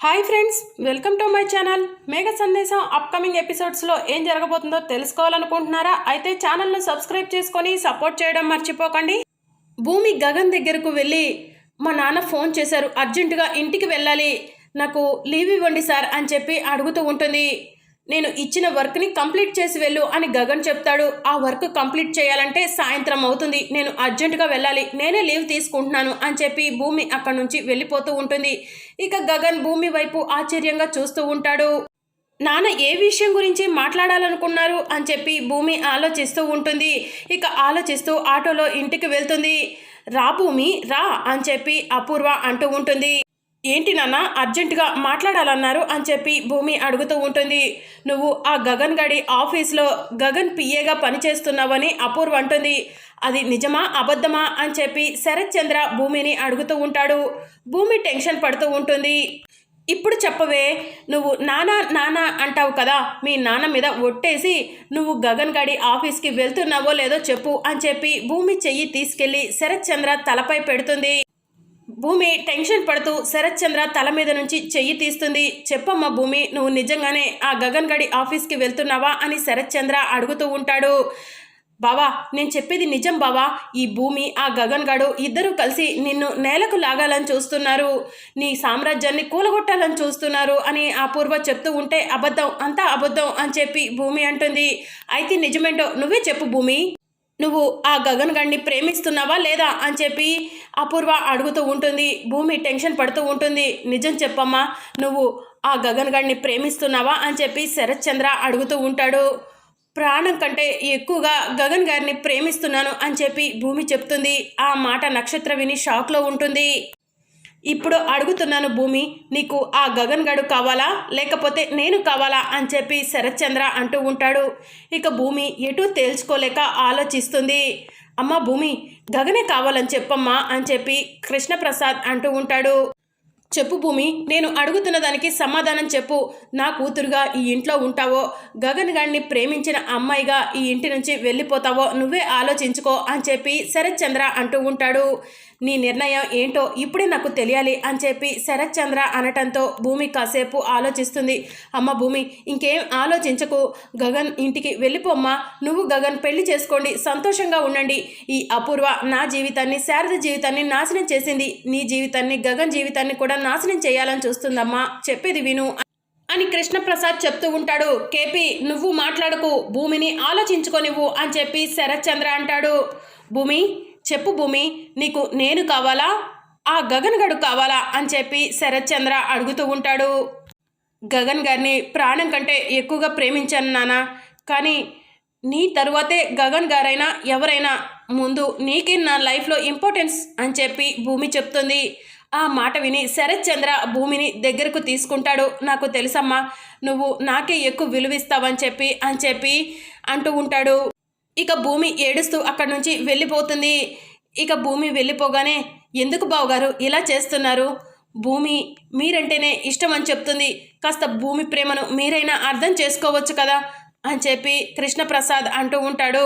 Hi friends welcome to my channel. Megha Sandesham upcoming ఎపిసోడ్స్లో ఏం జరగబోతుందో తెలుసుకోవాలనుకుంటున్నారా? అయితే ఛానల్ను సబ్స్క్రైబ్ చేసుకొని సపోర్ట్ చేయడం మర్చిపోకండి. భూమి గగన్ దగ్గరకు వెళ్ళి మా నాన్న ఫోన్ చేశారు. అర్జెంటుగా ఇంటికి వెళ్ళాలి. నాకు లీవ్ ఇవ్వండి సార్ అని చెప్పి అడుగుతూ ఉంటుంది. నేను ఇచ్చిన వర్క్ని కంప్లీట్ చేసి వెళ్ళు అని గగన్ చెప్తాడు. ఆ వర్క్ కంప్లీట్ చేయాలంటే సాయంత్రం అవుతుంది. నేను అర్జెంటుగా వెళ్ళాలి. నేనే లీవ్ తీసుకుంటున్నాను అని చెప్పి భూమి అక్కడి నుంచి వెళ్ళిపోతూ ఉంటుంది. ఇక గగన్ భూమి వైపు ఆశ్చర్యంగా చూస్తూ ఉంటాడు. నాన్న ఏ విషయం గురించి మాట్లాడాలనుకున్నారు అని చెప్పి భూమి ఆలోచిస్తూ ఉంటుంది. ఇక ఆలోచిస్తూ ఆటోలో ఇంటికి వెళ్తుంది. రా భూమి రా అని చెప్పి అపూర్వ అంటూ ఉంటుంది. ఏంటి నాన్న అర్జెంటుగా మాట్లాడాలన్నారు అని చెప్పి భూమి అడుగుతూ ఉంటుంది. నువ్వు ఆ గగన్ గడి ఆఫీస్లో గగన్ పిఏగా పనిచేస్తున్నావని అపూర్వ అంటుంది. అది నిజమా అబద్ధమా అని చెప్పి శరత్ చంద్ర భూమిని అడుగుతూ ఉంటాడు. భూమి టెన్షన్ పడుతూ ఉంటుంది. ఇప్పుడు చెప్పవే నువ్వు నానా నానా అంటావు కదా మీ నాన్న మీద ఒట్టేసి నువ్వు గగన్ గడి ఆఫీస్కి వెళ్తున్నావో లేదో చెప్పు అని చెప్పి భూమి చెయ్యి తీసుకెళ్ళి శరత్ చంద్ర తలపై పెడుతుంది. భూమి టెన్షన్ పడుతూ శరత్ చంద్ర తల మీద నుంచి చెయ్యి తీస్తుంది. చెప్పమ్మా భూమి నువ్వు నిజంగానే ఆ గగన్ గడి ఆఫీస్కి వెళ్తున్నావా అని శరత్ చంద్ర అడుగుతూ ఉంటాడు. బావా నేను చెప్పేది నిజం బావా. ఈ భూమి ఆ గగన్ గడు ఇద్దరూ కలిసి నిన్ను నేలకు లాగాలని చూస్తున్నారు. నీ సామ్రాజ్యాన్ని కూలగొట్టాలని చూస్తున్నారు అని ఆ పూర్వ చెప్తూ ఉంటే అబద్ధం అంతా అబద్ధం అని చెప్పి భూమి అంటుంది. అయితే నిజమేంటో నువ్వే చెప్పు భూమి. నువ్వు ఆ గగన్ గడిని ప్రేమిస్తున్నావా లేదా అని చెప్పి అపూర్వ అడుగుతూ ఉంటుంది భూమి టెన్షన్ పడుతూ ఉంటుంది. నిజం చెప్పమ్మా నువ్వు ఆ గగన్ గడిని ప్రేమిస్తున్నావా అని చెప్పి శరత్ చంద్ర అడుగుతూ ఉంటాడు. ప్రాణం కంటే ఎక్కువగా గగన్ గారిని ప్రేమిస్తున్నాను అని చెప్పి భూమి చెప్తుంది. ఆ మాట నక్షత్ర విని షాక్లో ఉంటుంది. ఇప్పుడు అడుగుతున్నాను భూమి నీకు ఆ గగన్ గడు కావాలా? లేకపోతే నేను కావాలా? అని చెప్పి శరత్చంద్ర అంటూ ఉంటాడు. ఇక భూమి ఎటూ తేల్చుకోలేక ఆలోచిస్తుంది. అమ్మ భూమి గగనే కావాలని చెప్పమ్మా అని చెప్పి కృష్ణప్రసాద్ అంటూ ఉంటాడు. చెప్పు భూమి నేను అడుగుతున్న దానికి సమాధానం చెప్పు. నా కూతురుగా ఈ ఇంట్లో ఉంటావో? గగన్ గారిని ప్రేమించిన అమ్మాయిగా ఈ ఇంటి నుంచి వెళ్ళిపోతావో? నువ్వే ఆలోచించుకో అని చెప్పి శరత్ చంద్ర అంటూ ఉంటాడు. నీ నిర్ణయం ఏంటో ఇప్పుడే నాకు తెలియాలి అని చెప్పి శరత్ చంద్ర అనటంతో భూమి కాసేపు ఆలోచిస్తుంది. అమ్మ భూమి ఇంకేం ఆలోచించకు. గగన్ ఇంటికి వెళ్ళిపోమ్మా నువ్వు గగన్ పెళ్ళి చేసుకోండి. సంతోషంగా ఉండండి. ఈ అపూర్వ నా జీవితాన్ని శారద జీవితాన్ని నాశనం చేసింది. నీ జీవితాన్ని గగన్ జీవితాన్ని కూడా నాశనం చేయాలని చూస్తుందమ్మా. చెప్పేది విను అని కృష్ణప్రసాద్ చెప్తూ ఉంటాడు. కేపీ నువ్వు మాట్లాడకు. భూమిని ఆలోచించుకోనివ్వు అని చెప్పి శరత్ చంద్ర అంటాడు. భూమి చెప్పు భూమి నీకు నేను కావాలా? ఆ గగన్ గడు కావాలా? అని చెప్పి శరత్ చంద్ర అడుగుతూ ఉంటాడు. గగన్ గారిని ప్రాణం కంటే ఎక్కువగా ప్రేమించాను నాన్న కానీ నీ తరువాతే గగన్ గారైనా ఎవరైనా ముందు నీకే నా లైఫ్లో ఇంపార్టెన్స్ అని చెప్పి భూమి చెప్తుంది. ఆ మాట విని శరత్ చంద్ర భూమిని దగ్గరకు తీసుకుంటాడు. నాకు తెలుసమ్మా నువ్వు నాకే ఎక్కువ విలువిస్తావని చెప్పి అని చెప్పి అంటూ ఉంటాడు. ఇక భూమి ఏడుస్తూ అక్కడి నుంచి వెళ్ళిపోతుంది. ఇక భూమి వెళ్ళిపోగానే ఎందుకు బావగారు ఇలా చేస్తున్నారు? భూమి మీరంటేనే ఇష్టం అని చెప్తుంది. కాస్త భూమి ప్రేమను మీరైనా అర్థం చేసుకోవచ్చు కదా? అని చెప్పి కృష్ణప్రసాద్ అంటూ ఉంటాడు.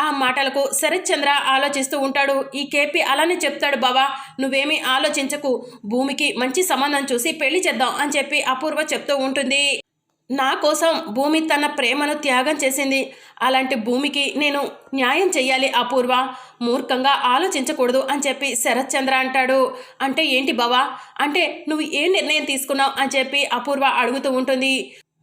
ఆ మాటలకు శరత్చంద్ర ఆలోచిస్తూ ఉంటాడు. ఈ కేపీ అలానే చెప్తాడు బావా నువ్వేమీ ఆలోచించకు. భూమికి మంచి సంబంధం చూసి పెళ్ళి చేద్దాం అని చెప్పి అపూర్వ చెప్తూ ఉంటుంది. నా కోసం భూమి తన ప్రేమను త్యాగం చేసింది. అలాంటి భూమికి నేను న్యాయం చెయ్యాలి అపూర్వ. మూర్ఖంగా ఆలోచించకూడదు అని చెప్పి శరత్ చంద్ర అంటాడు. అంటే ఏంటి బావా? అంటే నువ్వు ఏ నిర్ణయం తీసుకున్నావు అని చెప్పి అపూర్వ అడుగుతూ ఉంటుంది.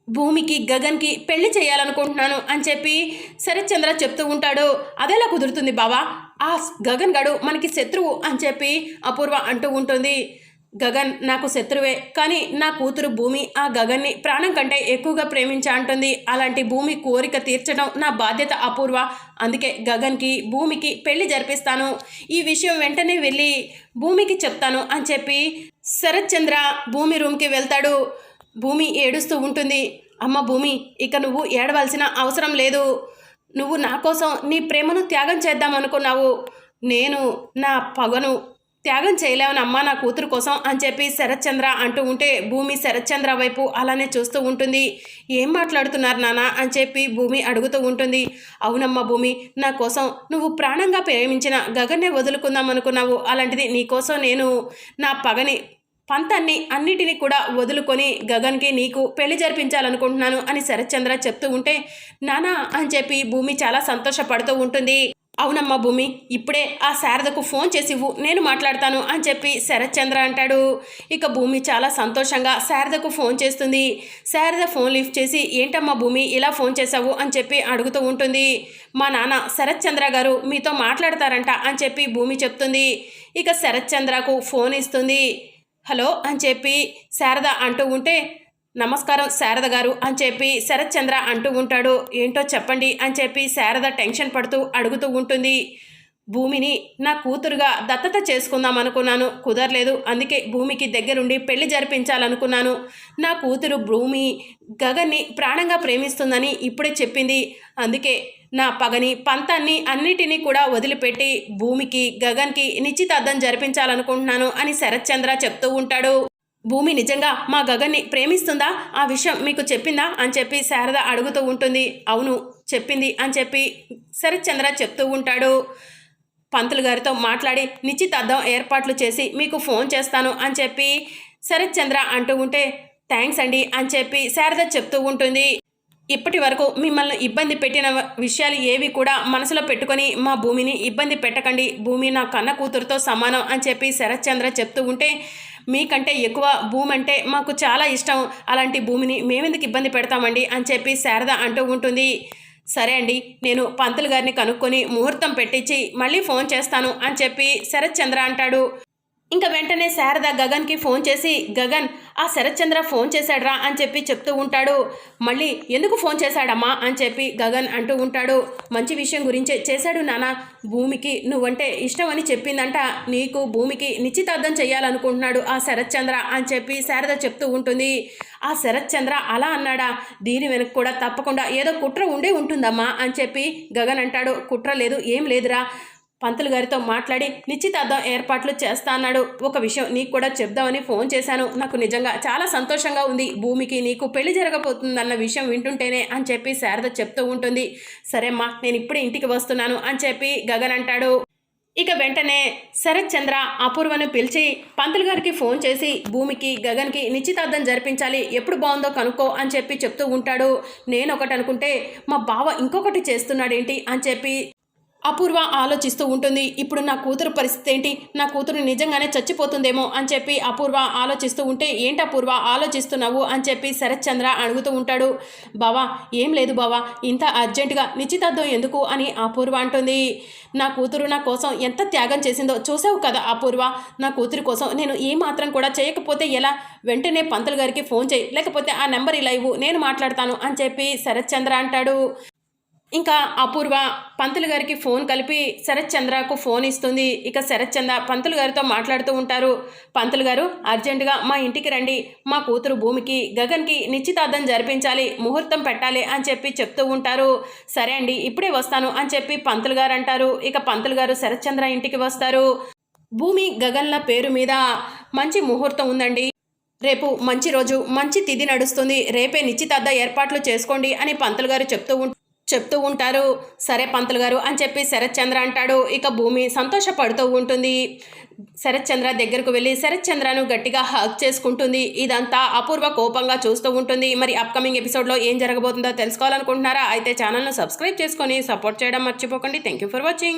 భూమికి గగన్కి పెళ్ళి చేయాలనుకుంటున్నాను అని చెప్పి శరత్చంద్ర చెప్తూ ఉంటాడు. అదేలా కుదురుతుంది బావా? ఆ గగన్ గడు మనకి శత్రువు అని చెప్పి అపూర్వ అంటూ ఉంటుంది. గగన్ నాకు శత్రువే కానీ నా కూతురు భూమి ఆ గగన్ని ప్రాణం కంటే ఎక్కువగా ప్రేమించా అంటుంది. అలాంటి భూమి కోరిక తీర్చడం నా బాధ్యత అపూర్వ. అందుకే గగన్కి భూమికి పెళ్ళి జరిపిస్తాను. ఈ విషయం వెంటనే వెళ్ళి భూమికి చెప్తాను అని చెప్పి శరత్ చంద్ర భూమి రూమ్కి వెళ్తాడు. భూమి ఏడుస్తూ ఉంటుంది. అమ్మ భూమి ఇక నువ్వు ఏడవలసిన అవసరం లేదు. నువ్వు నా కోసం నీ ప్రేమను త్యాగం చేద్దామనుకున్నావు నేను నా పగను త్యాగం చేయలేవని అమ్మ నా కూతురు కోసం అని చెప్పి శరత్చంద్ర అంటూ ఉంటే భూమి శరత్చంద్ర వైపు అలానే చూస్తూ ఉంటుంది. ఏం మాట్లాడుతున్నారు నాన్న అని చెప్పి భూమి అడుగుతూ ఉంటుంది. అవునమ్మా భూమి నా కోసం నువ్వు ప్రాణంగా ప్రేమించిన గగన్నే వదులుకుందాం అనుకున్నావు. అలాంటిది నీ కోసం నేను నా పగని పంతాన్ని అన్నిటినీ కూడా వదులుకొని గగన్కి నీకు పెళ్ళి జరిపించాలనుకుంటున్నాను అని శరత్చంద్ర చెప్తూ ఉంటే నానా అని చెప్పి భూమి చాలా సంతోషపడుతూ ఉంటుంది. అవునమ్మా భూమి ఇప్పుడే ఆ శారదకు ఫోన్ చేసివ్వు నేను మాట్లాడతాను అని చెప్పి శరత్చంద్ర అంటాడు. ఇక భూమి చాలా సంతోషంగా శారదకు ఫోన్ చేస్తుంది. శారద ఫోన్ లిఫ్ట్ చేసి ఏంటమ్మా భూమి ఇలా ఫోన్ చేసావు అని చెప్పి అడుగుతూ ఉంటుంది. మా నాన్న శరత్చంద్ర గారు మీతో మాట్లాడతారంట అని చెప్పి భూమి చెప్తుంది. ఇక శరత్చంద్రకు ఫోన్ ఇస్తుంది. హలో అని చెప్పి శారద అంటూ ఉంటే నమస్కారం శారద గారు అని చెప్పి శరత్ చంద్ర అంటూ ఉంటాడు. ఏంటో చెప్పండి అని చెప్పి శారద టెన్షన్ పడుతూ అడుగుతూ ఉంటుంది. భూమిని నా కూతురుగా దత్తత చేసుకుందాం అనుకున్నాను. కుదరలేదు. అందుకే భూమికి దగ్గరుండి పెళ్ళి జరిపించాలనుకున్నాను. నా కూతురు భూమి గగన్ని ప్రాణంగా ప్రేమిస్తుందని ఇప్పుడే చెప్పింది. అందుకే నా పగని పంతాన్ని అన్నిటినీ కూడా వదిలిపెట్టి భూమికి గగన్కి నిశ్చితార్థం జరిపించాలనుకుంటున్నాను అని శరత్ చంద్ర చెప్తూ ఉంటాడు. భూమి నిజంగా మా గగన్ని ప్రేమిస్తుందా? ఆ విషయం మీకు చెప్పిందా? అని చెప్పి శారద అడుగుతూ ఉంటుంది. అవును చెప్పింది అని చెప్పి శరత్చంద్ర చెప్తూ ఉంటాడు. పంతులు గారితో మాట్లాడి నిశ్చితార్థం ఏర్పాట్లు చేసి మీకు ఫోన్ చేస్తాను అని చెప్పి శరత్చంద్ర అంటూ ఉంటే థ్యాంక్స్ అండి అని చెప్పి శారద చెప్తూ ఉంటుంది. ఇప్పటి వరకు మిమ్మల్ని ఇబ్బంది పెట్టిన విషయాలు ఏవి కూడా మనసులో పెట్టుకొని మా భూమిని ఇబ్బంది పెట్టకండి. భూమి నా కన్న కూతురుతో సమానం అని చెప్పి శరత్చంద్ర చెప్తూ ఉంటే మీకంటే ఎక్కువ భూమి అంటే మాకు చాలా ఇష్టం. అలాంటి భూమిని మేమెందుకు ఇబ్బంది పెడతామండి? అని చెప్పి శారద అంటూ ఉంటుంది. సరే అండి నేను పంతులు గారిని కనుక్కొని ముహూర్తం పెట్టించి మళ్ళీ ఫోన్ చేస్తాను అని చెప్పి శరత్ చంద్ర అంటాడు. ఇంకా వెంటనే శారద గగన్కి ఫోన్ చేసి గగన్ ఆ శరత్చంద్ర ఫోన్ చేశాడ్రా అని చెప్పి చెప్తూ ఉంటాడు. మళ్ళీ ఎందుకు ఫోన్ చేశాడమ్మా? అని చెప్పి గగన్ అంటూ ఉంటాడు. మంచి విషయం గురించే చేశాడు నాన్న భూమికి నువ్వంటే ఇష్టం అని చెప్పిందంట. నీకు భూమికి నిశ్చితార్థం చేయాలనుకుంటున్నాడు ఆ శరత్చంద్ర అని చెప్పి శారద చెప్తూ ఉంటుంది. ఆ శరత్చంద్ర అలా అన్నాడా? దీని వెనక కూడా తప్పకుండా ఏదో కుట్ర ఉండే ఉంటుందమ్మా అని చెప్పి గగన్ అంటాడు. కుట్ర లేదు ఏం లేదురా. పంతులు గారితో మాట్లాడి నిశ్చితార్థం ఏర్పాట్లు చేస్తా అన్నాడు. ఒక విషయం నీకు కూడా చెప్దామని ఫోన్ చేశాను. నాకు నిజంగా చాలా సంతోషంగా ఉంది. భూమికి నీకు పెళ్ళి జరగబోతుందన్న విషయం వింటుంటేనే అని చెప్పి శారద చెప్తూ ఉంటుంది. సరేమ్మా నేను ఇప్పుడే ఇంటికి వస్తున్నాను అని చెప్పి గగన్ అంటాడు. ఇక వెంటనే శరత్ చంద్ర అపూర్వను పిలిచి పంతులు గారికి ఫోన్ చేసి భూమికి గగన్కి నిశ్చితార్థం జరిపించాలి. ఎప్పుడు బాగుందో కనుక్కో అని చెప్పి చెప్తూ ఉంటాడు. నేను ఒకటి అనుకుంటే మా బావ ఇంకొకటి చేస్తున్నాడేంటి? అని చెప్పి అపూర్వ ఆలోచిస్తూ ఉంటుంది. ఇప్పుడు నా కూతురు పరిస్థితి ఏంటి? నా కూతురు నిజంగానే చచ్చిపోతుందేమో అని చెప్పి అపూర్వ ఆలోచిస్తూ ఉంటే ఏంటి అపూర్వ ఆలోచిస్తున్నావు? అని చెప్పి శరత్ చంద్ర అడుగుతూ ఉంటాడు. బావా ఏం లేదు బావా ఇంత అర్జెంటుగా నిశ్చితార్థం ఎందుకు? అని అపూర్వ అంటుంది. నా కూతురు నా కోసం ఎంత త్యాగం చేసిందో చూసావు కదా అపూర్వ. నా కూతురు కోసం నేను ఏ మాత్రం కూడా చేయకపోతే ఎలా? వెంటనే పంతులు గారికి ఫోన్ చేయి లేకపోతే ఆ నెంబర్ ఇలా ఇవ్వు నేను మాట్లాడతాను అని చెప్పి శరత్ చంద్ర అంటాడు. ఇంకా అపూర్వ పంతులు గారికి ఫోన్ కలిపి శరత్ చంద్రకు ఫోన్ ఇస్తుంది. ఇక శరత్ చంద్ర పంతులు గారితో మాట్లాడుతూ ఉంటారు. పంతులు గారు అర్జెంటుగా మా ఇంటికి రండి. మా కూతురు భూమికి గగన్కి నిశ్చితార్థం జరిపించాలి. ముహూర్తం పెట్టాలి అని చెప్పి చెప్తూ ఉంటారు. సరే అండి ఇప్పుడే వస్తాను అని చెప్పి పంతులు గారు అంటారు. ఇక పంతులు గారు శరత్ చంద్ర ఇంటికి వస్తారు. భూమి గగన్ల పేరు మీద మంచి ముహూర్తం ఉందండి. రేపు మంచి రోజు మంచి తిథి నడుస్తుంది. రేపే నిశ్చితార్థ ఏర్పాట్లు చేసుకోండి అని పంతులు గారు చెప్తూ ఉంటారు చెప్తూ ఉంటారు సరే పంతులు గారు అని చెప్పి శరత్ చంద్ర అంటాడు. ఇక భూమి సంతోషపడుతూ ఉంటుంది. శరత్ చంద్ర దగ్గరకు వెళ్ళి శరత్ చంద్రను గట్టిగా హక్ చేసుకుంటుంది. ఇదంతా అపూర్వ కోపంగా చూస్తూ ఉంటుంది. మరి అప్కమింగ్ ఎపిసోడ్లో ఏం జరగబోతుందో తెలుసుకోవాలనుకుంటున్నారా? అయితే ఛానల్ను సబ్స్క్రైబ్ చేసుకొని సపోర్ట్ చేయడం మర్చిపోకండి. Thank you for watching